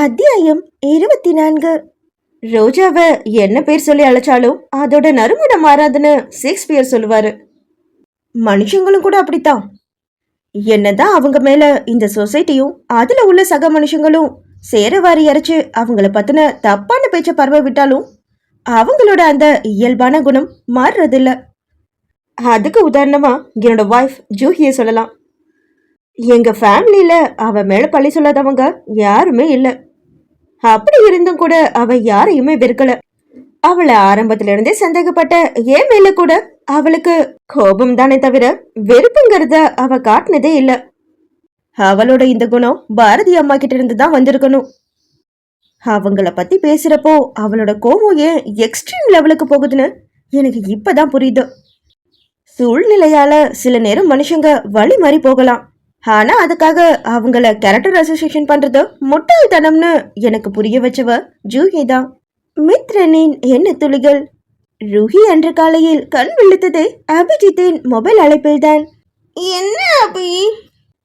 அத்தியாயம் இருபத்தி நான்கு ரோஜாவை என்ன பேர் சொல்லி அழைச்சாலும் அதோட நறுமணம் மாறாதுன்னு ஷேக்ஸ்பியர் சொல்லுவாரு. மனுஷங்களும் கூட அப்படித்தான். என்னதான் அவங்க மேல இந்த சொசைட்டியும் அதுல உள்ள சக மனுஷங்களும் சேரவாரி இறைச்சு அவங்கள பத்தின தப்பான பேச்ச பரவ விட்டாலும் அவங்களோட அந்த இயல்பான குணம் மாறுறதில்ல. அதுக்கு உதாரணமா என்னோட ஒய்ஃப் ஜூஹியை சொல்லலாம். எங்க ஃபேமிலியில அவ மேல பழி சொல்லாதவங்க யாருமே இல்ல. அப்படி இருந்தும் கூட அவ யாரையுமே வெறுக்கல. அவளை ஆரம்பத்துல இருந்தே சந்தேகப்பட்ட ஏன் மேல கூட அவளுக்கு கோபம் தானே தவிர வெறுப்புங்கிறத அவ காட்டினதே இல்ல. அவளோட இந்த குணம் பாரதி அம்மா கிட்ட இருந்து தான் வந்திருக்கணும். அவங்கள பத்தி பேசுறப்போ அவளோட கோபம் ஏன் எக்ஸ்ட்ரீம் லெவலுக்கு போகுதுன்னு எனக்கு இப்பதான் புரியுது. சூழ்நிலையால சில நேரம் மனுஷங்க வழி மாறி போகலாம். ஆனா அதுக்காக அவங்கள கேரக்டர் அசோசியேஷன் பண்றது முட்டாள்தனம்னு எனக்கு புரிய வச்சவ ஜூஹி தான் மித்ரனின் என்ன துளிகள் ருஹி அன்று காலையில் கண் விழுத்தது அபிஜித்தின் மொபைல் அழைப்பில்தான். என்ன அபி?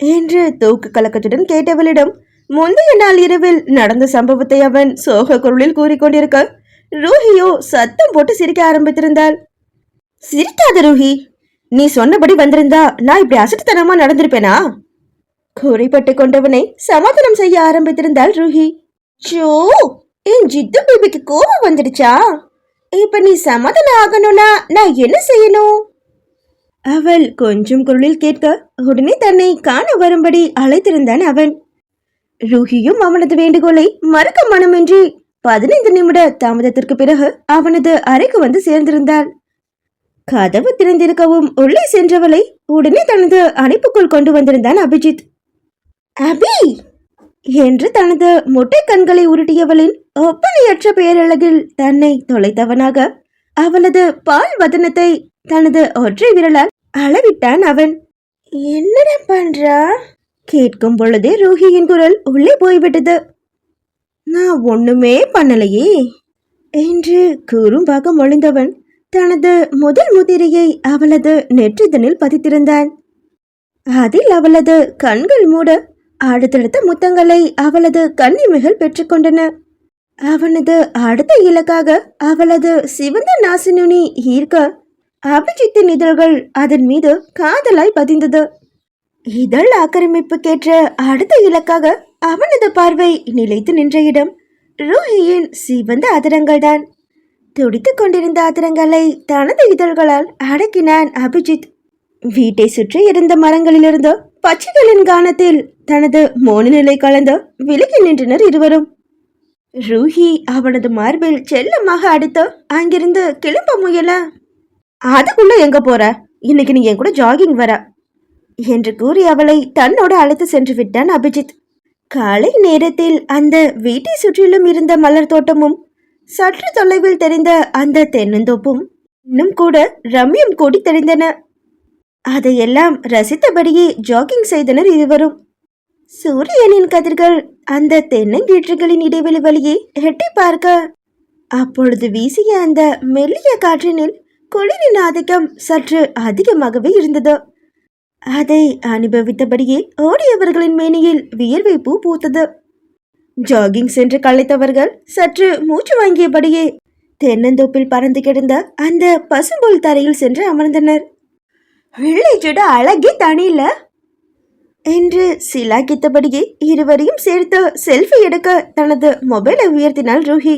என்று தூக்கு கலக்கத்துடன் கேட்டவளிடம் முந்தைய நாள் இரவில் நடந்த சம்பவத்தை அவன் சோக குரலில் கூறிக்கொண்டிருக்க ரூஹியோ சத்தம் போட்டு சிரிக்க ஆரம்பித்திருந்தாள். சிரிக்காத ரூஹி நீ சொன்னபடி வந்திருந்தா நான் இப்படி அசட்டுத்தனமா நடந்திருப்பேனா? குறைப்பட்டு கொண்டவனை சமாதானம் செய்ய ஆரம்பித்திருந்தாள் ரூஹி. ஜோ என் ஜித்து பேபிக்கு கோபம் வந்துடுச்சா? இப்ப நீ சமாதானம் ஆகணும்னா நான் என்ன செய்யணும்? அவள் கொஞ்சம் குரலில் கேட்க உடனே தன்னை காண வரும்படி அழைத்திருந்தான் அவன். ரூஹியும் அவனது வேண்டுகோளை மறுக்க மனமின்றி பதினைந்து நிமிட தாமதத்திற்கு பிறகு அவனது அறைக்கு வந்து சேர்ந்திருந்தாள். கதவு திறந்திருக்கவும் உள்ளே சென்றவளை உடனே தனது அணைப்புக்குள் கொண்டு வந்திருந்தான் அபிஜித். அபி! என்று தனது முட்டை கண்களை உருட்டியவளின் ஒப்பனையற்ற பேரழகில் தன்னை தொலைத்தவனாக அவளது பால் வதனத்தை தனது ஒற்றை விரலால் அளவிட்டான் அவன். என்னடா பண்றா? கேட்கும் பொழுதே ரூஹியின் குரல் உள்ளே போய்விட்டது. நான் ஒண்ணுமே பண்ணலையே என்று கூறும்பாக மொழிந்தவன் தனது முதல் முதிரையை அவளது நெற்றிதனில் பதித்திருந்தான் அதில் அவளது கண்கள் மூட அடுத்தடுத்த முத்தங்களை அவளது கன்னிமைகள் பெற்றுக்கொண்டன. அவனது அடுத்த இலக்காக அவளது சிவந்த நாசினுனி ஈர்க்க அபிஜித்தின் இதழ்கள் அதன் மீது காதலாய் பதிந்தது. இதழ் ஆக்கிரமிப்புக்கேற்ற அடுத்த இலக்காக அவனது பார்வை நிலைத்து நின்ற இடம் ரூஹியின் சிவந்த அதரங்கள்தான். துடித்து கொண்டிருந்த ஆத்திரங்களை தனது இதழ்களால் அடக்கினான் அபிஜித். வீட்டை சுற்றி இருந்த மரங்களிலிருந்து பச்சைகளின் கானத்தில் தனது மோனநிலை கலந்து விலகி நின்றனர் இருவரும். ரூஹி அவனது மார்பில் செல்லமாக அடித்து அங்கிருந்து கிளம்ப முயல. அதுக்குள்ள எங்க போற? இன்னைக்கு நீ என் கூட ஜாகிங் வர என்று கூறி அவளை தன்னோடு அழைத்து சென்று விட்டான் அபிஜித். காலை நேரத்தில் அந்த வீட்டை சுற்றிலும் இருந்த மலர் தோட்டமும் சற்று தொலைவில் தெரிந்த அந்த தென்னந்தோப்பும் இன்னும் கூட ரம்யம் கூடி தெரிந்தன. அதையெல்லாம் ரசித்தபடியே ஜாகிங் செய்தனர் இருவரும். சூரியனின் கதிர்கள் அந்த தென்னங்கீற்றுகளின் இடைவெளி வழியே எட்டி பார்க்க அப்பொழுது வீசிய அந்த மெல்லிய காற்றினில் குளிரின் ஆதிக்கம் சற்று அதிகமாகவே இருந்தது. அதை அனுபவித்தபடியே ஓடியவர்களின் மேனியில் வியர்வை பூ பூத்தது. ஜாகிங் சென்று களைத்தவர்கள் சற்று மூச்சு வாங்கியபடியே தென்னந்தோப்பில் பறந்து கிடந்த அந்த பசும்புல் தரையில் சென்று அமர்ந்தனர். வில்லேஜோட அழகே தனியில என்று சிலாக்கித்தபடியே இருவரையும் சேர்த்து செல்ஃபி எடுக்க தனது மொபைலை உயர்த்தினாள் ரூஹி.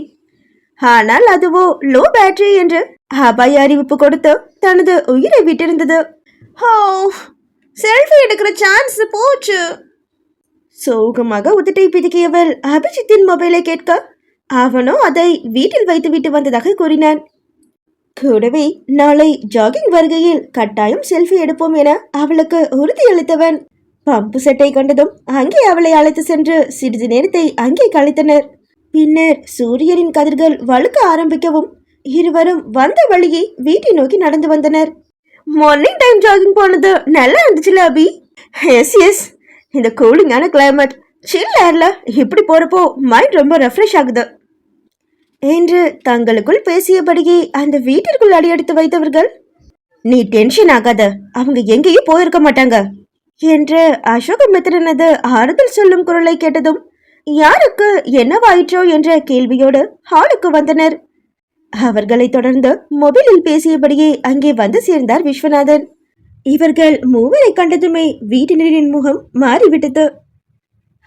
ஆனால் அதுவோ லோ பேட்டரி என்று அபாய அறிவிப்பு கொடுத்து தனது உயிரை விட்டிருந்தது. ஹோ செல்ஃபி எடுக்கிற சான்ஸ் போச்சு. சோகமாக உதட்டை பிதுக்கியவள் அபிஜித்தின் மொபைலை கேட்க அவனோ அதை வீட்டில் வைத்துவிட்டு வந்ததாக கூறினான். கூடவே நாளை ஜாகிங் வருகையில் கட்டாயம் செல்ஃபி எடுப்போம் என அவளுக்கு உறுதியளித்தவன் பம்பு செட்டை கண்டதும் அங்கே அவளை அழைத்து சென்று சிறிது நேரத்தை அங்கே கழித்தனர். பின்னர் சூரியனின் கதிர்கள் வழுக்க ஆரம்பிக்கவும் இருவரும் வந்த வழியை வீட்டை நோக்கி நடந்து வந்தனர். மார்னிங் டைம் ஜாகிங் போனது நல்லா இருந்துச்சுல அபி? எஸ் எஸ் இந்த கூலிங்கான கிளைமேட் சில் ஏர்ல இப்படி போறப்போ மைண்ட் ரொம்ப ரெஃப்ரெஷ் ஆகுது. என்று தங்களுக்குள் பேசியபடியே அந்த வீட்டிற்குள் அடியெடுத்து வைத்தவர்கள் நீ டென்ஷன் ஆகாத அவங்க எங்கேயும் போயிருக்க மாட்டாங்க என்று அசோகமித்திரனது ஆறுதல் சொல்லும் குரலை கேட்டதும் யாருக்கு என்னவாயிற்றோ என்ற கேள்வியோடு ஹாலுக்கு வந்தனர். அவர்களைத் தொடர்ந்து மொபைலில் பேசியபடியே அங்கே வந்து சேர்ந்தார் விஸ்வநாதன். இவர்கள் மூவரை கண்டதுமே வீட்டினரின் முகம் மாறிவிட்டது.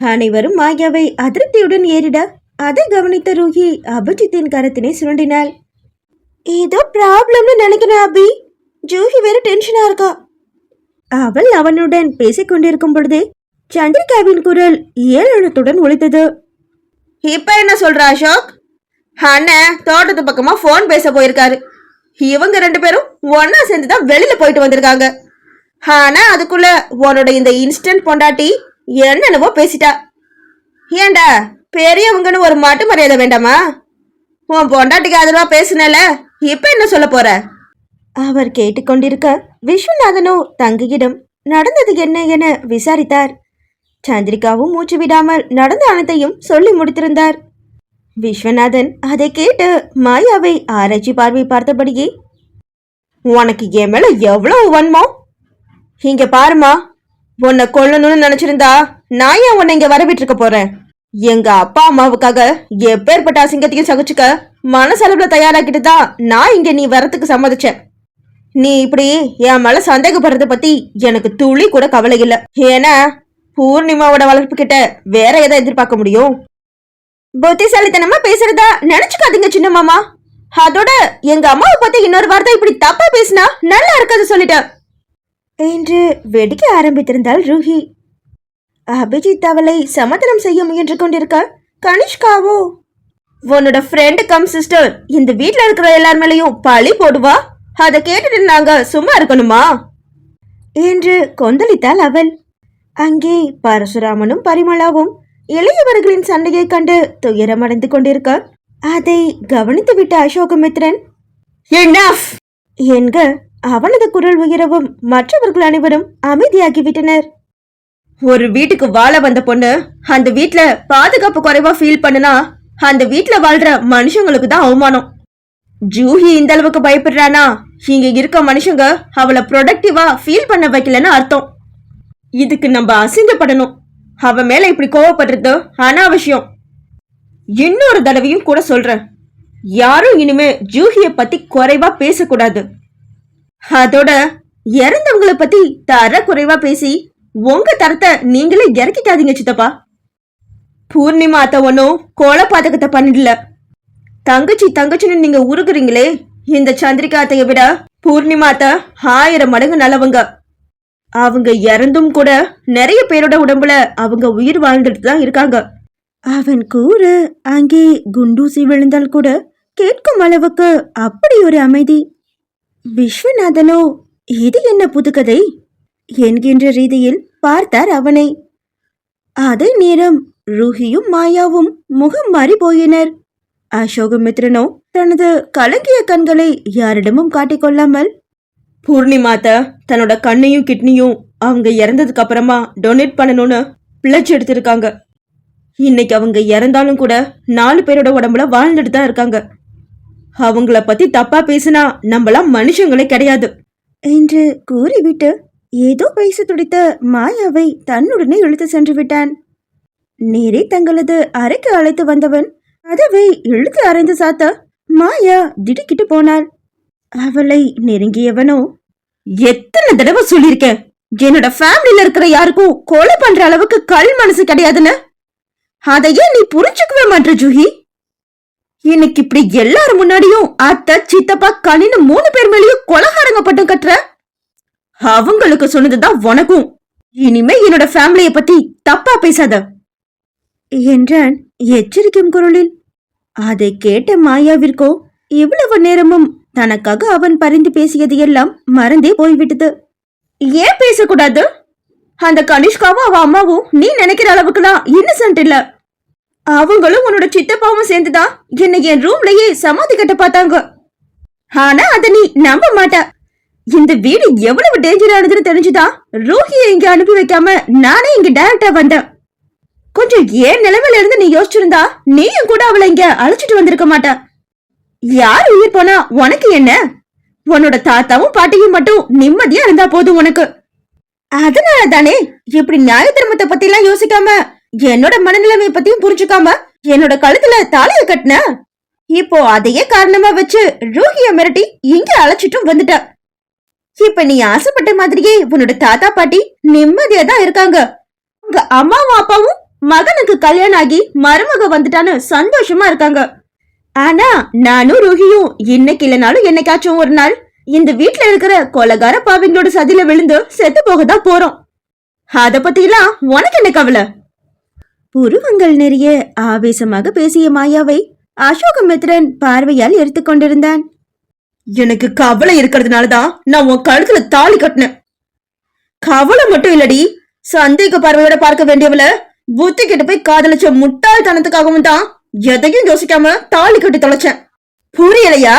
அனைவரும் மாயாவை அதிருப்தியுடன் ஏறிட அதை கவனித்த ரூஹி அபிஜித்தின் கரத்தினை சுரண்டினாள். ஏதோ ப்ராப்ளம்னு நினைக்கிறேன் அபி. ஜூஹி வேற டென்ஷனா இருக்கா? அவள் அவனுடன் பேசிக் கொண்டிருக்கும் பொழுதே சந்திரிகாவின் குரல் ஏளனத்துடன் ஒழித்தது இப்ப என்ன சொல்ற அசோக்? அண்ணன் தோட்டத்து பக்கமா ஃபோன் பேச போயிருக்காரு. இவங்க ரெண்டு பேரும் ஒன்னா சேர்ந்து தான் வெளியில போயிட்டு வந்திருக்காங்க. ஆனா அதுக்குள்ள உன்னோட இந்த இன்ஸ்டன்ட் பொண்டாட்டி என்னென்னவோ பேசிட்டா. ஏண்டா பெரியவங்கன்னு ஒரு மாட்டு மரியாதை வேண்டாமா? உன் பொண்டாட்டிக்கு அதுவா பேசுனல இப்ப என்ன சொல்ல போற? அவர் கேட்டுக்கொண்டிருக்க விஸ்வநாதனோ தங்கையிடம் நடந்தது என்ன என விசாரித்தார். சந்திரிகாவும் மூச்சு விடாமல் நடந்த அனைத்தையும் சொல்லி முடித்திருந்தார். விஸ்வநாதன் அதை கேட்டு மாயாவை ஆராய்ச்சி பார்வை பார்த்தபடியே உனக்கு என் மேல எவ்வளவு வன்மம் இங்க பாருமா உன்னை கொல்லணும்னு நினைச்சிருந்தா நான் ஏன் உன்னை இங்க வரவிட்டு போறேன்? எங்க அப்பா அம்மாவுக்காக எப்பேற்பட்ட அசிங்கத்தையும் சகிச்சுக்க மனசளவுல தயாராக்கிட்டு தான் நான் இங்க நீ வரத்துக்கு சம்மதிச்சேன். நீ இப்படி என் மேல சந்தேகப்படுறத பத்தி எனக்கு துளி கூட கவலை இல்லை. ஏன்னா பூர்ணிமாவோட வளர்ப்பு கிட்ட வேற எதை எதிர்பார்க்க முடியும்? புத்திசாலித்தனமா பேசுறதா நினைச்சுக்காதீங்க சின்ன மாமா. அதோட எங்க அம்மாவை பத்தி இன்னொரு வார்த்தை இப்படி தப்பா பேசினா நல்லா இருக்காது சொல்லிட்டேன். என்று வெடிக்க ஆரம்பித்திருந்தாள் ரூஹி. அபிஜித் அவளை சமதனம் செய்ய முயன்று கொண்டிருக்க கனிஷ்காவோ? உன்னோட ஃப்ரெண்டு கம் சிஸ்டர் இந்த வீட்டில் இருக்கிற எல்லார் மேலேயும் பழி போடுவா? அதை கேட்டுட்டு நாங்க சும்மா இருக்கணுமா? என்று கொந்தளித்தாள் அவள். அங்கே பரசுராமனும் பரிமளாவும் இளையவர்களின் சண்டையை கண்டு துயரமடைந்து கொண்டிருக்க அதை கவனித்து விட்ட அசோகமித்ரன் என்னாஃப் என்க அவனது குரல் உயரவும் மற்றவர்கள் அனைவரும் அமைதியாகிவிட்டனர். ஒரு வீட்டுக்கு வாழ வந்த பொண்ணு அந்த வீட்ல பாதுகாப்பு குறைவா ஃபீல் பண்ணுனா அந்த வீட்ல வாழ்ற மனுஷங்களுக்கு தான் அவமானம். ஜூஹி இந்த அளவுக்கு பயப்படுறானா? இங்க இருக்க மனுஷங்க அவளை ப்ரொடக்டிவா ஃபீல் பண்ண வைக்கலன்னு அர்த்தம். இதுக்கு நம்ம அசிங்கப்படணும். அவ மேல இப்படி கோவப்படுறது அனாவசியம். இன்னொரு தடவையும் கூட சொல்றேன். யாரும் இனிமே ஜூஹிய பத்தி குறைவா பேசக்கூடாது. அதோட இறந்தவங்களை பத்தி தர குறைவா பேசி உங்க தரத்தை நீங்களே இறக்கிக்காதீங்க சித்தப்பா. பூர்ணிமா அத்தை ஒன்றும் கொலை பாதகத்தை பண்ணிடல. தங்கச்சி தங்கச்சின்னு நீங்க உருகுறீங்களே இந்த சந்திரிகா அத்தையை விட பூர்ணிமா அத்தை ஆயிரம் மடங்கு நல்லவங்க. அவங்க இறந்தும் கூட நிறைய பேரோட உடம்புல அவங்க உயிர் வாழ்ந்துட்டு தான் இருக்காங்க. அவன் கூற அங்கே குண்டூசி விழுந்தால் கூட கேட்கும் அளவுக்கு அப்படி ஒரு அமைதி. விஸ்வநாதனோ இது என்ன புதுக்கதை? என்கின்ற ரீதியில் பார்த்தார் அவனை. அதே நேரம் ரூஹியும் மாயாவும் முகம் மாறி போயினர். அசோகமித்ரனோ தனது கலங்கிய கண்களை யாரிடமும் காட்டிக்கொள்ளாமல் பூர்ணிமாத்த தன்னோட கண்ணையும் கிட்னியும் அவங்க இறந்ததுக்கு அப்புறமா டொனேட் பண்ணணும்னு பிளட்ஜ் எடுத்திருக்காங்க. இன்னைக்கு அவங்க இறந்தாலும் கூட நாலு பேரோட உடம்புல வாழ்ந்துட்டு தான் இருக்காங்க. அவங்கள பத்தி தப்பா பேசினா நம்மளாம் மனுஷங்களே கிடையாது. என்று கூறிவிட்டு ஏதோ பேச துடித்த மாயாவை தன்னுடனே இழுத்து சென்று விட்டான். நேரே தங்களது அறைக்கு அழைத்து வந்தவன். கதவை இழுத்து அறைந்து சாத்த மாயா திடுக்கிட்டு போனாள். அவளை நெருங்கியவனோ? எத்தனை தடவை சொல்லியிருக்கேன் என்னோட ஃபேமிலியில இருக்கிற யாருக்கும் கொலை பண்ற அளவுக்கு கல் மனசு கிடையாதுன்னு? அதையே நீ புரிஞ்சுக்கவே மாட்ட ஜூஹி. இன்னைக்கு இப்படி எல்லாரும் முன்னாடியும் அத்தை சித்தப்பா கனின்னு மூணு பேர் மேலேயும் கொலகாரங்க பட்டம் கட்டுற? அவங்களுக்கு சொன்னதுதான் உனக்கும். இனிமே என்னோட ஃபேமிலிய பத்தி தப்பா பேசாத. என்றான் எச்சரிக்கும் குரலில். அதை கேட்ட மாயாவிற்கோ இவ்வளவு நேரமும் தனக்காக அவன் பரிந்து பேசியது எல்லாம் மறந்தே போய்விட்டது. ஏன் பேசக்கூடாது? அந்த கனிஷ்காவும் அவ அம்மாவும் நீ நினைக்கிற அளவுக்குலாம் இன்னசென்ட் இல்ல. அவங்களும் உன்னோட சித்தப்பாவும் சேர்ந்துதான் என்னை என் ரூம்லயே சமாதி கட்ட பார்த்தாங்க. ஆனா அத நீ நம்ப மாட்ட. இந்த வீடு எவ்வளவு டேஞ்சரானதுன்னு தெரிஞ்சுதான் ரூஹியை இங்க அனுப்பி வைக்காம நானே இங்க டைரக்டா வந்தேன். கொஞ்சம் ஏன் நிலைமையில இருந்து நீ யோசிச்சிருந்தா? நீயும் கூட அவளை இங்க அழைச்சிட்டு வந்திருக்க மாட்டேன் யார் உயிர் போனா உனக்கு என்ன? உன்னோட தாத்தாவும் பாட்டியும் மட்டும் நிம்மதியா இருந்தா போதும் உனக்கு. அதனால தானே இப்படி நியாய தர்மத்தை பத்தி எல்லாம் யோசிக்காம என்னோட மனநிலைமை பத்தியும் புரிஞ்சுக்காம என்னோட கழுத்துல தாலிய கட்டின? இப்போ அதையே காரணமா வச்சு ரூஹிய மிரட்டி இங்க அழைச்சிட்டும் வந்துட்ட. இப்ப நீ ஆசைப்பட்ட மாதிரியே உன்னோட தாத்தா பாட்டி நிம்மதியா தான் இருக்காங்க. உங்க அம்மாவும் அப்பாவும் மகனுக்கு கல்யாணம் ஆகி மருமக வந்துட்டான்னு சந்தோஷமா இருக்காங்க. ஆனா நானும் ரூஹியும் இன்னைக்கு இல்லைனாலும் என்னைக்காச்சும் ஒரு நாள் இந்த வீட்டுல இருக்கிற கொலகார பாவிங்களோட சதியில விழுந்து செத்து போக தான் போறோம். அத பத்திலாம் உனக்கு என்ன கவலை? புருவங்கள் நிறைய ஆவேசமாக பேசிய மாயாவை அசோகமித்ரன் பார்வையால் எடுத்துக்கொண்டிருந்தான் எனக்கு கவலை இருக்கிறதுனால தான் நான் உன் கழுத்துல தாலி கட்டினேன். கவலை மட்டும் இல்லடி சந்தேக பார்வையோட பார்க்க வேண்டியவள புத்தி கிட்ட போய் காதலிச்ச முட்டாள்தனத்துக்காகவும் தான் எதையும் யோசிக்காம தாலி கட்டி தொலைச்சேன். புரியலையா?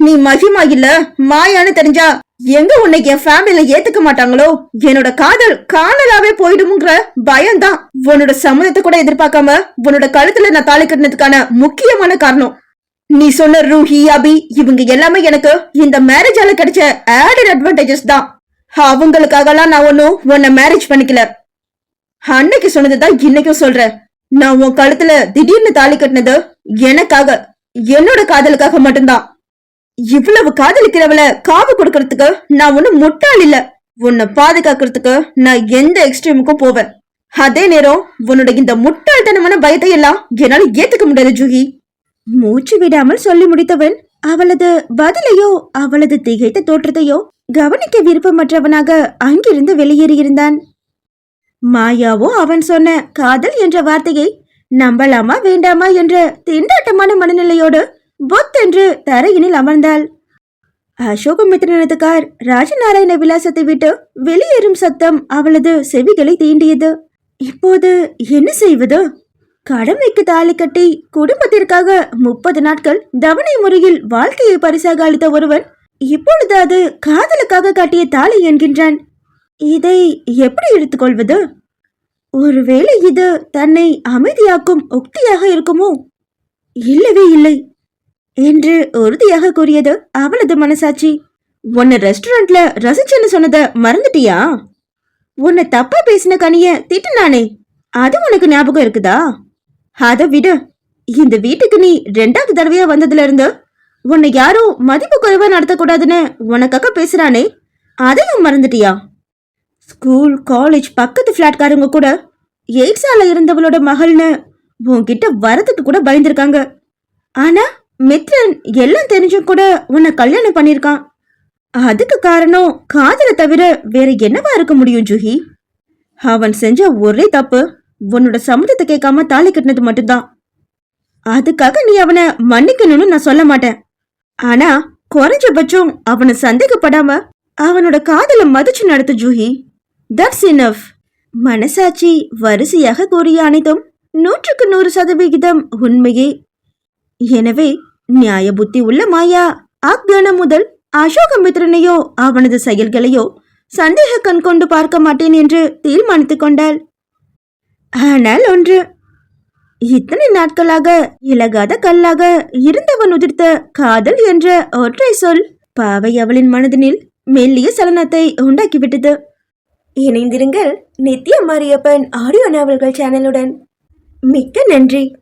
நீ மகிமா இல்ல மாயான்னு தெரிஞ்சா எங்க உன்னை என் ஃபேமிலியில ஏத்துக்க மாட்டாங்களோ? என்னோட காதல் காணலாவே போயிடுமுங்கிற பயம்தான். உன்னோட சம்மதத்தை கூட எதிர்பார்க்காம உன்னோட கழுத்துல நான் தாலி கட்டினதுக்கான முக்கியமான காரணம். நீ சொன்ன ரூஹி அபி இவங்க எல்லாமே எனக்கு இந்த மேரேஜால கிடைச்ச ஆடட் அட்வான்டேஜஸ் தான். அவங்களுக்காகலாம் நான் ஒன்னும் உன்னை மேரேஜ் பண்ணிக்கல. அன்னைக்கு சொன்னதுதான் இன்னைக்கும் சொல்றேன். நான் உன் கழுத்துல திடீர்னு தாலி கட்டினது எனக்காக என்னோட காதலுக்காக மட்டும்தான். இவ்வளவு காதலிக்கிறவள காவு கொடுக்கறதுக்கு நான் ஒண்ணு முட்டாள் இல்ல. உன்னை பாதுகாக்கிறதுக்கு நான் எந்த எக்ஸ்ட்ரீமுக்கும் போவேன். அதே நேரம் உன்னோட இந்த முட்டாள்தனமான பயத்தை எல்லாம் என்னால ஏத்துக்க முடியாது ஜூஹி மூச்சு விடாமல் சொல்லி முடித்தவன் அவளது பதிலையோ அவளது திகைத்த தோற்றத்தையோ கவனிக்க விருப்பமற்றவனாக அங்கிருந்து வெளியேறியிருந்தான். மாயாவோ அவன் சொன்ன காதல் என்ற வார்த்தையை நம்பலாமா வேண்டாமா என்ற திண்டாட்டமான மனநிலையோடு பொத்தென்று தரையினில் அமர்ந்தாள். அசோகமித்ரனது கார் ராஜநாராயண விலாசத்தை விட்டு வெளியேறும் சத்தம் அவளது செவிகளை தீண்டியது. இப்போது என்ன செய்வது? கடமைக்கு தாலி கட்டி குடும்பத்திற்காக முப்பது நாட்கள் தவணை முறையில் வாழ்க்கையை பரிசாக அளித்த ஒருவன் இப்பொழுது அது காதலுக்காக காட்டிய தாலி என்கின்றான். இதை எப்படி எடுத்துக்கொள்வது? ஒருவேளை இது தன்னை அமைதியாக்கும் உக்தியாக இருக்குமோ? இல்லவே இல்லை என்று உறுதியாக கூறியது அவளது மனசாட்சி. உன்னை ரெஸ்டாரண்ட்ல ரசிச்சுன்னு சொன்னதை மறந்துட்டியா? உன்னை தப்பா பேசின கனிய திட்டுனானே அது உனக்கு ஞாபகம் இருக்குதா? அதை விடு. இந்த வீட்டுக்கு நீ ரெண்டாவது தடவையா வந்ததுல இருந்து உன்னை யாரும் மதிப்பு குறைவா நடத்தக்கூடாதுன்னு உனக்காக பேசுறானே அதையும் மறந்துட்டியா? ஸ்கூல் காலேஜ் பக்கத்து ஃப்ளாட்காரங்க கூட எய்ட்ஸால இருந்தவளோட மகள்னு உன்கிட்ட வரதுக்கு கூட பயந்துருக்காங்க. ஆனா மித்ரன் எல்லாம் தெரிஞ்சும் கூட உன்னை கல்யாணம் பண்ணிருக்கான் அதுக்கு காரணம் காதலை தவிர வேற என்னவா இருக்க முடியும் ஜூஹி? அவன் செஞ்ச ஒரே தப்பு உன்னோட சம்மதத்தை கேட்காம தாலி கட்டினது மட்டும்தான். அதுக்காக நீ அவனை மன்னிக்கணும்னு நான் சொல்ல மாட்டேன். ஆனா குறைஞ்சபட்சம் அவனை சந்தேகப்படாம அவனோட காதலை மதிச்சு நடத்து ஜூஹி. தட்ஸ் இனஃப் மனசாட்சி வரிசையாக கூறிய அனைத்தும் நூற்றுக்கு நூறு சதவிகிதம் உண்மையே. எனவே நியாய புத்தி உள்ள மாயா ஆக்ஞானம் முதல் அசோகமித்ரனையோ அவனது செயல்களையோ சந்தேக கண் கொண்டு பார்க்க மாட்டேன் என்று தீர்மானித்துக் கொண்டாள். ஆனால் ஒன்று இத்தனை நாட்களாக இலகாத கல்லாக இருந்தவன் உதிர்த்த காதல் என்ற ஒற்றை சொல் பாவை அவளின் மனதினில் மெல்லிய சலனத்தை உண்டாக்கிவிட்டது. இணைந்திருங்கள் நித்ய மாரியப்பன் ஆடியோ நாவல்கள் சேனலுடன். மிக்க நன்றி.